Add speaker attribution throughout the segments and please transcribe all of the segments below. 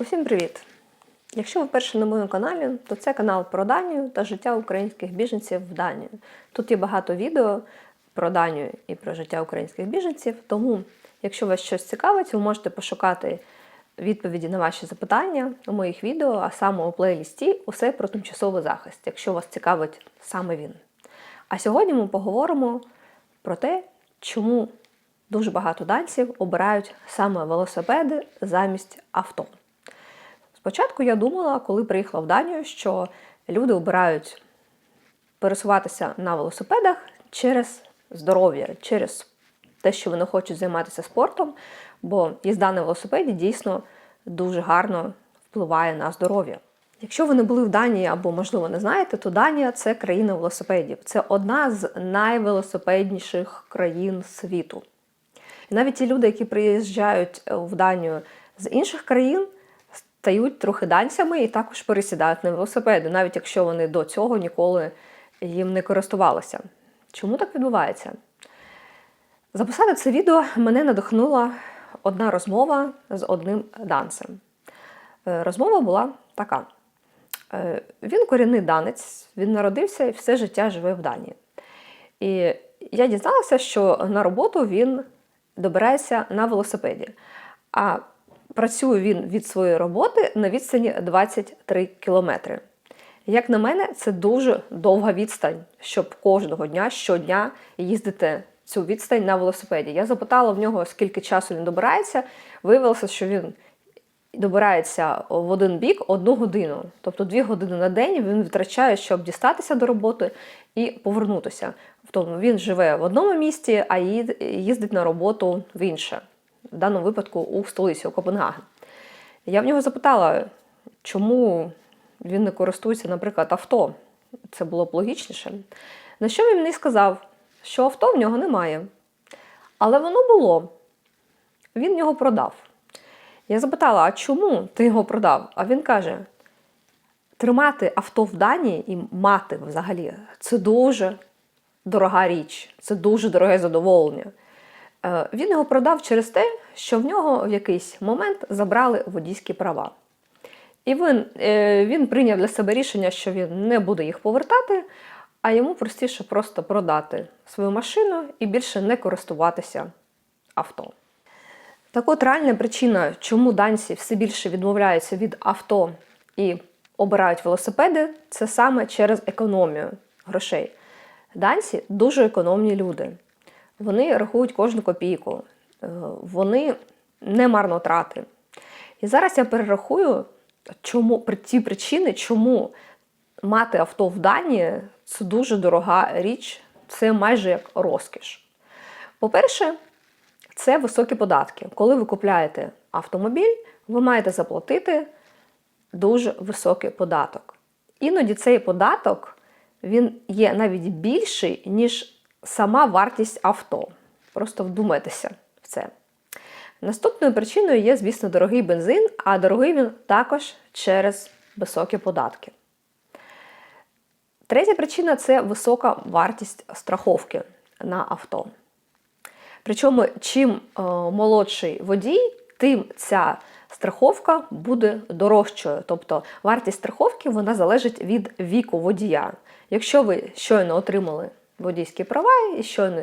Speaker 1: Усім привіт! Якщо ви вперше на моєму каналі, то це канал про Данію та життя українських біженців в Данії. Тут є багато відео про Данію і про життя українських біженців. Тому, якщо вас щось цікавить, ви можете пошукати відповіді на ваші запитання у моїх відео, а саме у плейлісті усе про тимчасовий захист, якщо вас цікавить саме він. А сьогодні ми поговоримо про те, чому дуже багато данців обирають саме велосипеди замість авто. Спочатку я думала, коли приїхала в Данію, що люди обирають пересуватися на велосипедах через здоров'я, через те, що вони хочуть займатися спортом, бо їзда на велосипеді дійсно дуже гарно впливає на здоров'я. Якщо ви не були в Данії або, можливо, не знаєте, то Данія це країна велосипедів. Це одна з найвелосипедніших країн світу. І навіть ті люди, які приїжджають в Данію з інших країн, стають трохи данцями і також пересідають на велосипеди, навіть якщо вони до цього ніколи їм не користувалися. Чому так відбувається? Записати це відео мене надихнула одна розмова з одним данцем. Е, Розмова була така: Е, він корінний данець, він народився і все життя живе в Данії. І я дізналася, що на роботу він добирається на велосипеді. А працює він від своєї роботи на відстані 23 кілометри. Як на мене, це дуже довга відстань, щоб кожного дня, щодня їздити цю відстань на велосипеді. Я запитала в нього, скільки часу він добирається. Виявилося, що він добирається в один бік одну годину. Тобто дві години на день він витрачає, щоб дістатися до роботи і повернутися. Тому він живе в одному місті, а їздить на роботу в інше в даному випадку у столиці, у Копенгаген. Я в нього запитала, чому він не користується, наприклад, авто. Це було б логічніше. На що він мені сказав, що авто в нього немає. Але воно було. Він його продав. Я запитала, а чому ти його продав? А він каже: тримати авто в Данії і мати взагалі це дуже дорога річ, це дуже дороге задоволення. Е, Він його продав через те, що в нього в якийсь момент забрали водійські права. І він, е, він прийняв для себе рішення, що він не буде їх повертати, а йому простіше просто продати свою машину і більше не користуватися авто. Так от реальна причина, чому данці все більше відмовляються від авто і обирають велосипеди, це саме через економію грошей. Данці дуже економні люди. Вони рахують кожну копійку, е, вони не марнотрати. І зараз я перерахую чому, ті причини, чому мати авто в Данії це дуже дорога річ, це майже як розкіш. По-перше, це високі податки. Коли ви купляєте автомобіль, ви маєте заплатити дуже високий податок. Іноді цей податок він є навіть більший, ніж сама вартість авто. Просто вдумайтеся в це. Наступною причиною є, звісно, дорогий бензин, а дорогий він також через високі податки. Третя причина це висока вартість страховки на авто. Причому, чим е, молодший водій, тим ця страховка буде дорожчою. Тобто вартість страховки вона залежить від віку водія. Якщо ви щойно отримали водійські права і щойно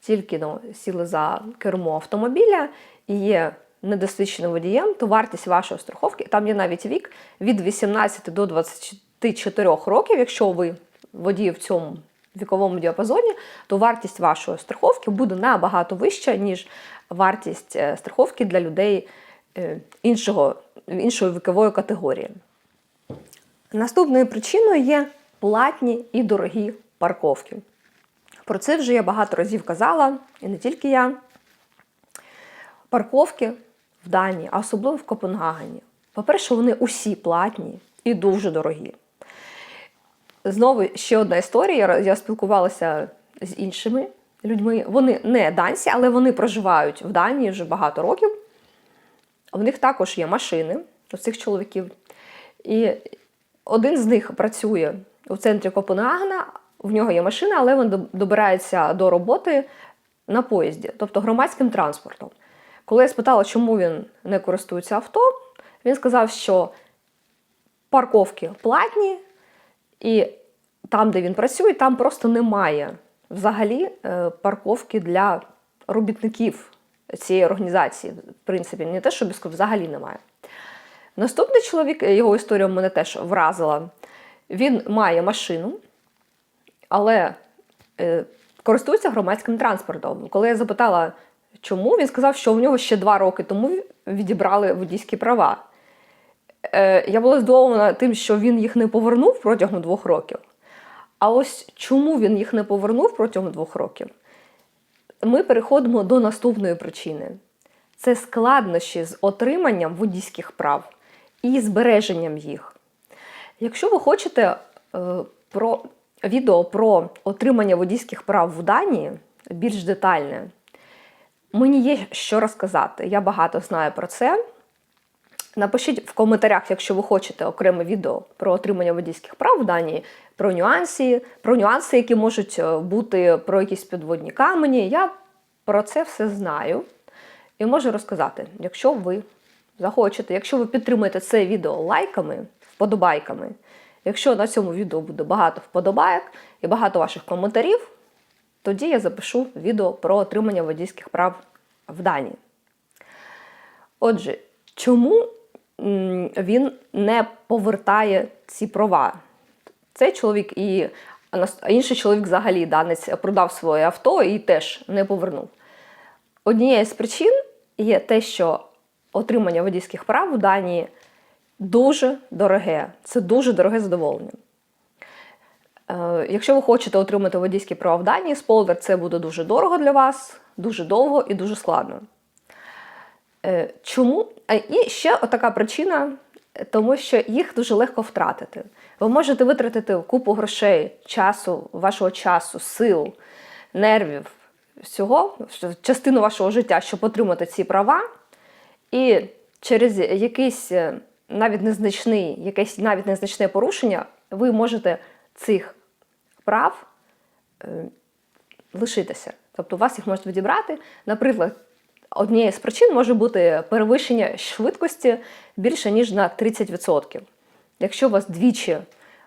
Speaker 1: тільки ну, сіли за кермо автомобіля і є недосвідченим водієм, то вартість вашої страховки, там є навіть вік від 18 до 24 років, якщо ви водій в цьому віковому діапазоні, то вартість вашої страховки буде набагато вища, ніж вартість е, страховки для людей е, іншого, іншої вікової категорії. Наступною причиною є платні і дорогі парковки. Про це вже я багато разів казала, і не тільки я. Парковки в Данії, а особливо в Копенгагені. По-перше, вони усі платні і дуже дорогі. Знову ще одна історія. Я спілкувалася з іншими людьми. Вони не данці, але вони проживають в Данії вже багато років. В них також є машини у цих чоловіків. І один з них працює у центрі Копенгагена, в нього є машина, але він добирається до роботи на поїзді, тобто громадським транспортом. Коли я спитала, чому він не користується авто, Він сказав, що парковки платні, і там, де він працює, там просто немає взагалі е, парковки для робітників цієї організації. В принципі, не те, що без взагалі немає. Наступний чоловік, його історія мене теж вразила. Він має машину, але е, користується громадським транспортом. Коли я запитала, чому, він сказав, що в нього ще два роки тому відібрали водійські права. Е, я була здивована тим, що він їх не повернув протягом двох років. А ось чому він їх не повернув протягом двох років? Ми переходимо до наступної причини: це складнощі з отриманням водійських прав і збереженням їх. Якщо ви хочете е, про відео про отримання водійських прав в Данії більш детальне, мені є що розказати. Я багато знаю про це. Напишіть в коментарях, якщо ви хочете окреме відео про отримання водійських прав в Данії, про нюанси, про нюанси, які можуть е, бути про якісь підводні камені. Я про це все знаю і можу розказати, якщо ви захочете, якщо ви підтримаєте це відео лайками, вподобайками, якщо на цьому відео буде багато вподобайок і багато ваших коментарів, тоді я запишу відео про отримання водійських прав в Данії. Отже, чому він не повертає ці права? Цей чоловік і інший чоловік взагалі данець продав своє авто і теж не повернув. Однією з причин є те, що отримання водійських прав в Данії дуже дороге. Це дуже дороге задоволення. Е, якщо ви хочете отримати водійські права в Данії, сполдер це буде дуже дорого для вас, дуже довго і дуже складно. Е, чому? І ще така причина, тому що їх дуже легко втратити. Ви можете витратити купу грошей, часу, вашого часу, сил, нервів, всього, частину вашого життя, щоб отримати ці права. І через якийсь е, навіть незначний, якесь навіть незначне порушення, ви можете цих прав е, лишитися. Тобто, вас їх можуть відібрати. Наприклад, однією з причин може бути перевищення швидкості більше, ніж на 30%. Якщо вас двічі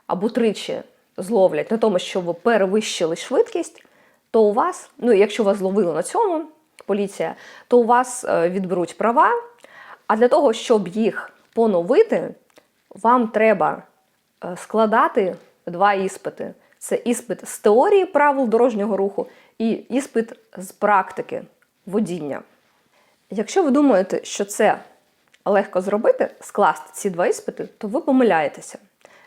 Speaker 1: або тричі зловлять на тому, що ви перевищили швидкість, то у вас, ну якщо вас зловили на цьому, поліція, то у вас е, відберуть права. А для того, щоб їх поновити, вам треба е, складати два іспити: це іспит з теорії правил дорожнього руху і іспит з практики водіння. Якщо ви думаєте, що це легко зробити, скласти ці два іспити, то ви помиляєтеся.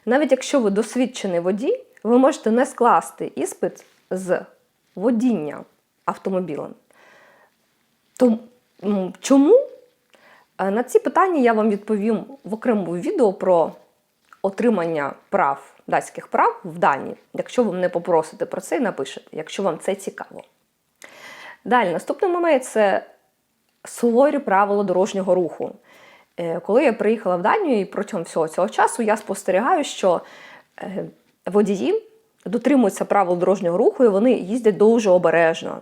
Speaker 1: Навіть якщо ви досвідчений водій, ви можете не скласти іспит з водіння автомобілем. То чому? Е, на ці питання я вам відповім в окремому відео про отримання прав, датських прав в Данії. Якщо ви мене попросите про це і напишете, якщо вам це цікаво. Далі, наступний момент це суворі правила дорожнього руху. Е, коли я приїхала в Данію і протягом всього цього часу я спостерігаю, що е, водії дотримуються правил дорожнього руху і вони їздять дуже обережно.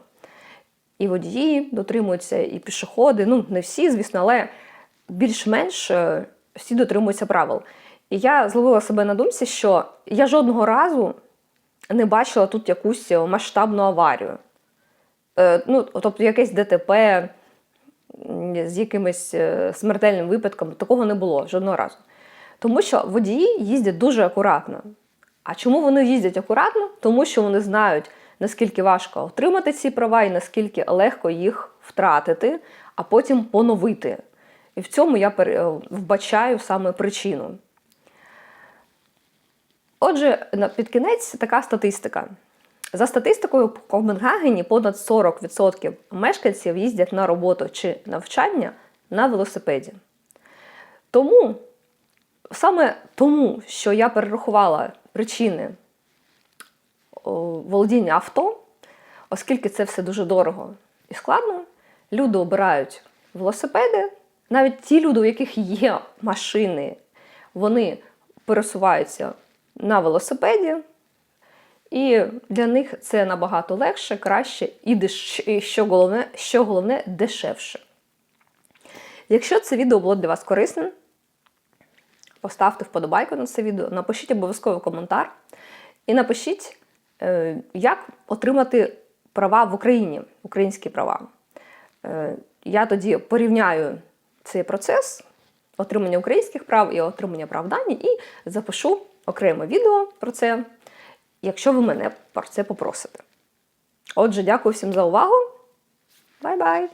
Speaker 1: І водії дотримуються, і пішоходи. Ну, не всі, звісно, але більш-менш е, всі дотримуються правил. І я зловила себе на думці, що я жодного разу не бачила тут якусь масштабну аварію. Ну, Тобто, якесь ДТП з якимось е, смертельним випадком, такого не було жодного разу. Тому що водії їздять дуже акуратно. А чому вони їздять акуратно? Тому що вони знають, наскільки важко отримати ці права і наскільки легко їх втратити, а потім поновити. І в цьому я вбачаю саме причину. Отже, під кінець така статистика. За статистикою, в Копенгагені понад 40% мешканців їздять на роботу чи навчання на велосипеді. Тому, саме тому, що я перерахувала причини володіння авто, оскільки це все дуже дорого і складно, люди обирають велосипеди. Навіть ті люди, у яких є машини, вони пересуваються на велосипеді. І для них це набагато легше, краще і, деш... і що, головне, що головне, дешевше. Якщо це відео було для вас корисним, поставте вподобайку на це відео, напишіть обов'язково коментар і напишіть, як отримати права в Україні, українські права. Е, Я тоді порівняю цей процес отримання українських прав і отримання прав дані і запишу окреме відео про це, якщо ви мене про це попросите. Отже, дякую всім за увагу. Бай-бай!